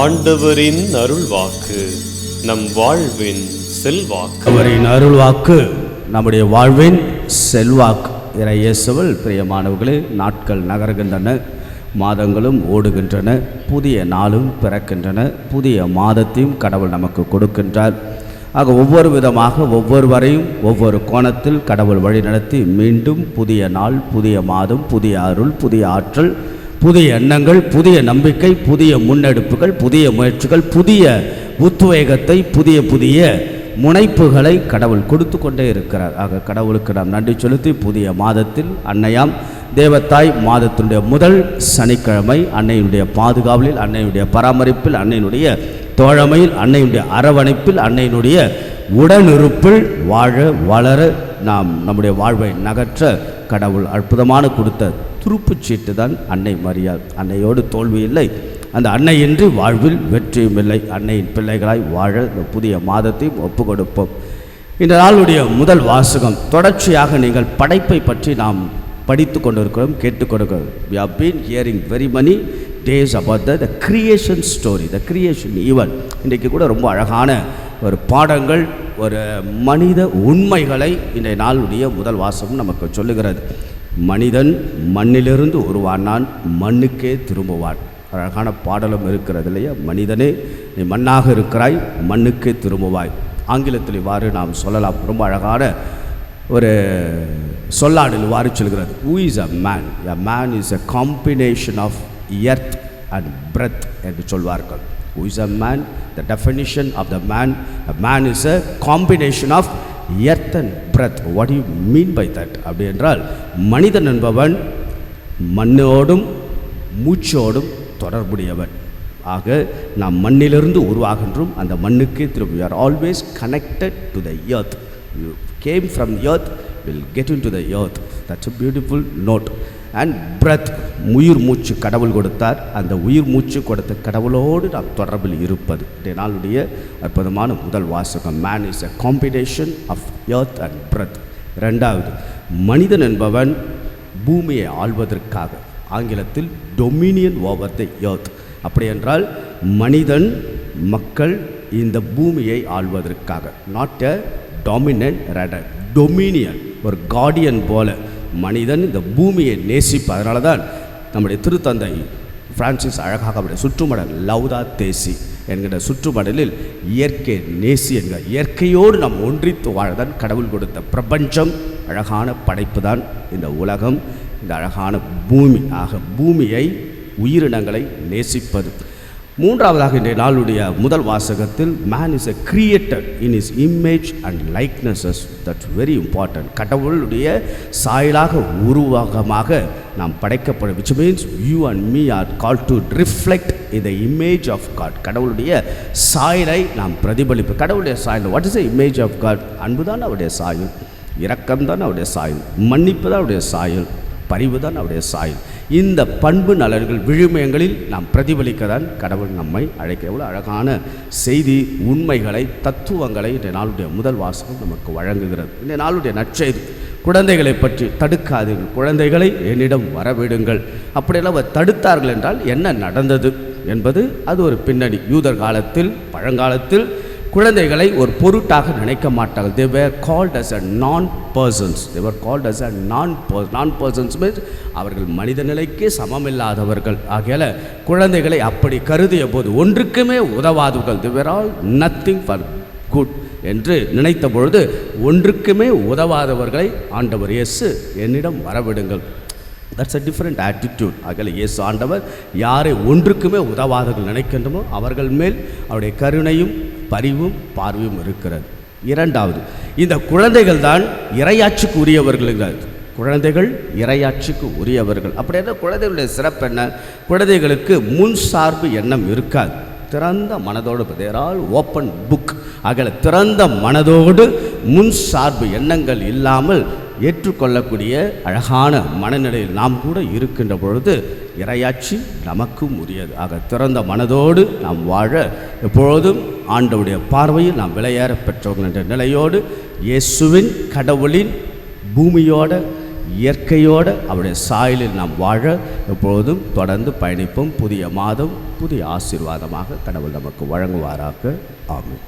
ஆண்டவரின் அருள் வாக்கு நம் வாழ்வின் செல்வாக்கு. அவரின் அருள்வாக்கு நம்முடைய வாழ்வின் செல்வாக்கு. இறையேசுவல் பிரியமானவர்களே நாட்கள் நகர்கின்றன மாதங்களும் ஓடுகின்றன புதிய நாளும் பிறக்கின்றன புதிய மாதத்தையும் கடவுள் நமக்கு கொடுக்கின்றார். ஆக ஒவ்வொரு விதமாக ஒவ்வொருவரையும் ஒவ்வொரு கோணத்தில் கடவுள் வழிநடத்தி மீண்டும் புதிய நாள் புதிய மாதம் புதிய அருள் புதிய ஆற்றல் புதிய எண்ணங்கள் புதிய நம்பிக்கை புதிய முன்னெடுப்புகள் புதிய முயற்சிகள் புதிய உத்வேகத்தை புதிய புதிய முனைப்புகளை கடவுள் கொடுத்து கொண்டே இருக்கிறார். ஆக கடவுளுக்கு நாம் நன்றி செலுத்தி புதிய மாதத்தில் அன்னையாம் தேவத்தாய் மாதத்தினுடைய முதல் சனிக்கிழமை அன்னையினுடைய பாதுகாவலில் அன்னையினுடைய பராமரிப்பில் அன்னையினுடைய தோழமையில் அன்னையினுடைய அரவணைப்பில் அன்னையினுடைய உடனிருப்பில் வாழ வளர நாம் நம்முடைய வாழ்வை நகற்ற கடவுள் அற்புதமான கொடுத்த துருப்புச்சீட்டு தான் அன்னை மரியாள். அன்னையோடு தோல்வி இல்லை. அந்த அன்னையின்றி வாழ்வில் வெற்றியும் இல்லை. அன்னையின் பிள்ளைகளாய் வாழ இந்த புதிய மாதத்தையும் ஒப்பு கொடுப்போம் இந்த நாளுடைய முதல் வாசகம் தொடர்ச்சியாக நீங்கள் படைப்பை பற்றி நாம் படித்து கொண்டிருக்கிறோம் கேட்டுக்கொண்டிருக்கிறோம். We have been hearing very many days about the the story the the even event. இன்றைக்கு கூட ரொம்ப அழகான ஒரு பாடங்கள் ஒரு மனித உண்மைகளை இன்றைய நாளுடைய முதல் வாசகம் நமக்கு சொல்லுகிறது. மனிதன் மண்ணிலிருந்து உருவானான் மண்ணுக்கே திரும்புவான். அழகான பாடலும் இருக்கிறது இல்லையா? மனிதனே நீ மண்ணாக இருக்கிறாய் மண்ணுக்கே திரும்புவாய். ஆங்கிலத்தில் இவ்வாறு நாம் சொல்லலாம். ரொம்ப அழகான ஒரு சொல்லாடல் இவ்வாறு சொல்கிறது. Who is a man a man is a combination of earth and breath என்று சொல்வார்கள். Who is a man the definition of the man a man is a combination of earth and breath what you mean by that அப்படி என்றால் மனிதன் என்பவன் மண்ணோடும் மூச்சோடும் தொடர்புடையவன். ஆக நாம் மண்ணிலிருந்து உருவாகின்றோம். அந்த மண்ணுக்கே திரும்ப you are always connected to the earth you came from earth will get into the earth that's a beautiful note and breath உயிர் மூச்சு கடவுள் கொடுத்தார். அந்த உயிர் மூச்சு கொடுத்த கடவுளோடு நாம் தொடர்பில் இருப்பது. நாளுடைய அற்புதமான முதல் வாசகம் man is a combination of earth and breath ரெண்டாவது மனிதன் என்பவன் பூமியை ஆள்வதற்காக ஆங்கிலத்தில் டொமினியன் ஓவர் த எர்த் அப்படி என்றால் மனிதன் மக்கள் இந்த பூமியை ஆள்வதற்காக not a dominant rather dominion ஒரு கார்டியன் போல மனிதன் இந்த பூமியை நேசிப்பு அதனால தான் நம்முடைய திருத்தந்தை பிரான்சிஸ் அழகாக அவருடைய சுற்றுமடல் லவ்தா தேசி என்கிற சுற்றுமடலில் இயற்கை நேசி என்கிற இயற்கையோடு நாம் ஒன்றித்து வாழதான் கடவுள் கொடுத்த பிரபஞ்சம். அழகான படைப்பு தான் இந்த உலகம். இந்த அழகான பூமி. ஆக பூமியை உயிரினங்களை நேசிப்பது. மூன்றாவதாக இன்றைய நாளுடைய முதல் வாசகத்தில் man is a created in his image and likenesses that's very important கடவுளுடைய சாயலாக உருவகமாக நாம் படைக்கப்படும். Which means you and me are call to reflect இந்த இமேஜ் ஆஃப் காட் கடவுளுடைய சாயலை நாம் பிரதிபலிப்பு கடவுளுடைய சாயல் what is the image of God அன்பு தான் அவருடைய சாயல் இரக்கம் தான் அவருடைய சாயல் மன்னிப்பு தான் அவருடைய சாயல். பரிவு தான் அவருடைய சாயல். இந்த பண்பு நலன்கள் விழுமயங்களில் நாம் பிரதிபலிக்க தான் கடவுள் நம்மை அழைக்க. எவ்வளோ அழகான செய்தி உண்மைகளை தத்துவங்களை இந்த நாளுடைய முதல் வாசகம் நமக்கு வழங்குகிறது. இந்த நாளுடைய நற்செய்தி குழந்தைகளை பற்றி தடுக்காதீர்கள். குழந்தைகளை என்னிடம் வரவிடுங்கள். அப்படியெல்லாம் அவர் தடுத்தார்கள் என்றால் என்ன நடந்தது என்பது அது ஒரு பின்னணி. யூதர் காலத்தில் பழங்காலத்தில் குழந்தைகளை ஒரு பொருட்டாக நினைக்க மாட்டார்கள். தே வேர் called as a non persons they are called as a non per non persons means அவர்கள் மனித நிலைக்கே சமமில்லாதவர்கள். ஆகையால் குழந்தைகளை அப்படி கருதிய போது ஒன்றுக்குமே உதவாதவர்கள். They were all nothing for good என்று நினைத்த பொழுது ஒன்றுக்குமே உதவாதவர்களை ஆண்டவர் இயேசு என்னிடம் வரவிடுங்கள். தட்ஸ் அ டிஃப்ரெண்ட் ஆட்டிடியூட் ஆகல இயேசு ஆண்டவர் யாரை ஒன்றுக்குமே உதவாதவர்கள் நினைக்கின்றமோ அவர்கள் மேல் அவருடைய கருணையும் பரிவும் பார்வையும் இருக்கிறது. இரண்டாவது இந்த குழந்தைகள் தான் இரையாட்சிக்கு உரியவர்கள் குழந்தைகள் இரையாட்சிக்கு உரியவர்கள் அப்படின்னா குழந்தைகளுடைய சிறப்பு என்ன? குழந்தைகளுக்கு முன் சார்பு எண்ணம் இருக்காது. திறந்த மனதோடு தேரால் ஓப்பன் புக் அகல திறந்த மனதோடு முன் சார்பு எண்ணங்கள் இல்லாமல் ஏற்றுக்கொள்ளக்கூடிய அழகான மனநிலையில் நாம் கூட இருக்கின்ற பொழுது இரையாட்சி நமக்கும் உரியது. ஆக திறந்த மனதோடு நாம் வாழ எப்பொழுதும் ஆண்டவுடைய பார்வையில் நாம் விளையாற பெற்றவர்கள் என்ற நிலையோடு இயேசுவின் கடவுளின் பூமியோட இயற்கையோடு அவருடைய சாயலில் நாம் வாழ எப்பொழுதும் தொடர்ந்து பயணிப்போம். புதிய மாதம் புதிய ஆசீர்வாதமாக கடவுள் நமக்கு வழங்குவாராக. ஆகும்